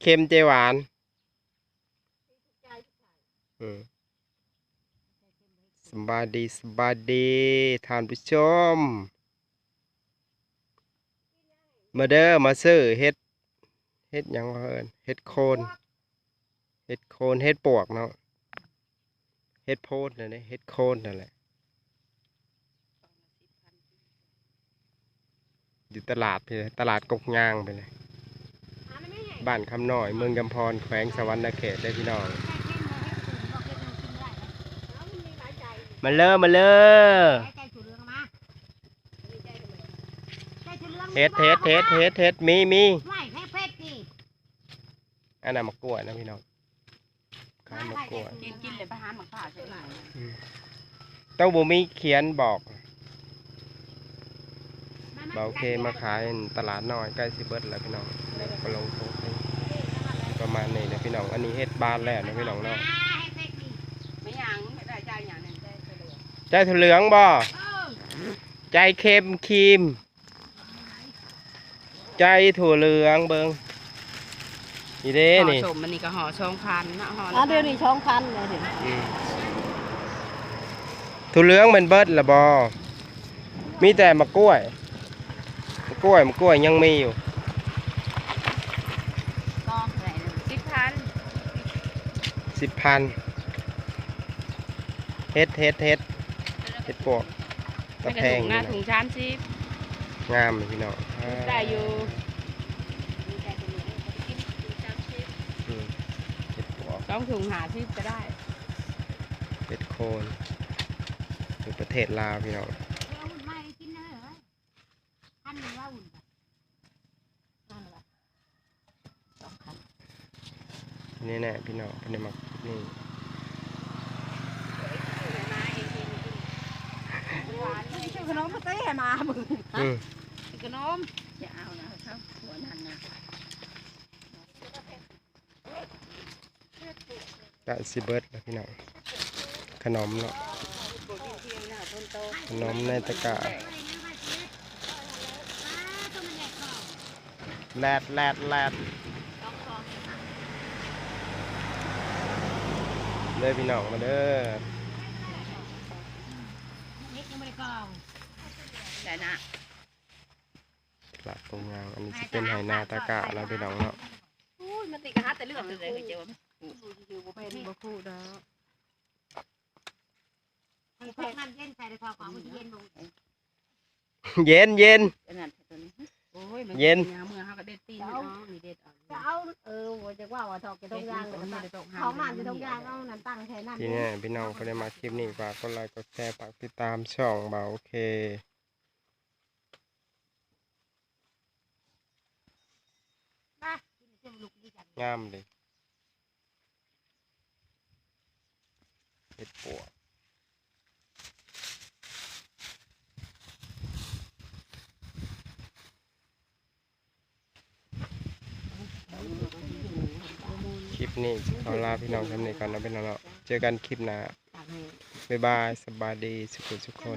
เค็มเจหวานอืมสบายดีสบายดีท่านผู้ชม มาเด้อมาซื้อเฮ็ดเฮ็ดหยังว่าเอิ้นเฮ็ดโคนเฮ็ดโคนเฮ็ดปวกเนาะเฮ็ดโพดนั่นแหละเฮ็ดโคนนั่นแหละอยู่ตลาดไปเลยตลาดกกยางไปเลย บ้านคำน้อย เมืองกำพร แขวงสวรรณเขตได้อพี่น้อง มาเลอมาเลอเฮ็ดเฮ็ดเฮ็ดเฮ็ดเฮ็ดมีมีไม่ให้เพชรนี่อันนั้นมะกล้วยนะพี่น้องขายมะกล้วยกินกินเลยไปหาหมักผ้าใช่ไหมเต้าบูมีเขียนบอก บอกโอเคมาขายตลาดน้อยใกล้สิเบิดแล้วพี่น้องก็ลงทุนประมาณนี้นะพี่น้อง อันนี้เฮ็ดบ้านแล้วนะพี่น้องเนาะให้เพชรนี่ไม่ยังไม่ได้ใจอย่างนั้นได้เลยใจถั่วเหลืองบ่เออใจเค็มครีม ใจถั่วเหลืองเบิงนี่เด้ห่อนี่สมมันนี่ก็ห่อช่องพันนะห่ออะเดี๋ยวนี้ช่องพันเลยถึงอืมถั่วเหลืองมันเบิดละบ่มีแต่มะกล้วยมะ กล้วยมะกล้วยยังมีอยู่ก็อะไรสิบพันสิบพันเฮ็ดเฮ็ดเฮ็ดเฮ็ดปวกตะไม่กแพระงถุงหนี่น้านะถุงชานสิบงามเลยพี่น้องอ่าได้อยู่อืมเฮ็ดปวกต้องถุงหาสิบก็ได้เฮ็ดโคนอยู่ประเทศลาวพี่น้อง เอาหุ่นไม่กินเลยเหรอ พันหนึ่งว่าหุ่นแบบนั่นแหละสองพันนี่แน่พี่น้องเพิ่นได้มานี่ชื่อขนมมาเต้มาบึงอืมขนมอย่าเอานะครับหัวนั่นนะกะสิเบิดแล้วพี่น้องขนมเนาะขนมในตะกร้า แลดแลดแลดเด้อพี่น้องมาเด้อเล็กยังไม่ได้กองแต่นะตลาดตรงยางอันนี้จะเป็นไหนาตะกร้าแล้วพี่น้องเนาะอุ้ยมันติดกระทะแต่เรื่องเลยเจ้าอยู่บ่เป็นบ่คู่ดอกมีพวกน้ำเย็นใส่ในคอของมันเย็นลงเย็น เย็นอันนั้นตัวนี้โอ้ยมันเย็นเมื่อเขาก็เด็ดตีนอ๋อมีเด็ดอ่อนจะเอาเออว่าจะว่าว่าทอกจะต้องยางเลยเขาหมันจะต้องยางเอาน้ำตั้งแค่นั้นที่นี้พี่น้องก็ได้มาคลิปนี้ฝากกดไลค์กดแชร์ฝากติดตามช่องเบาโอเคงามเลยเห็ดปวก คลิปนี้ขอลาพี่น้องทำนี้ก่อนนะพี่น้องเนาะเจอกันคลิปหน้าบ๊ายบายสบายดีสุขสุขคน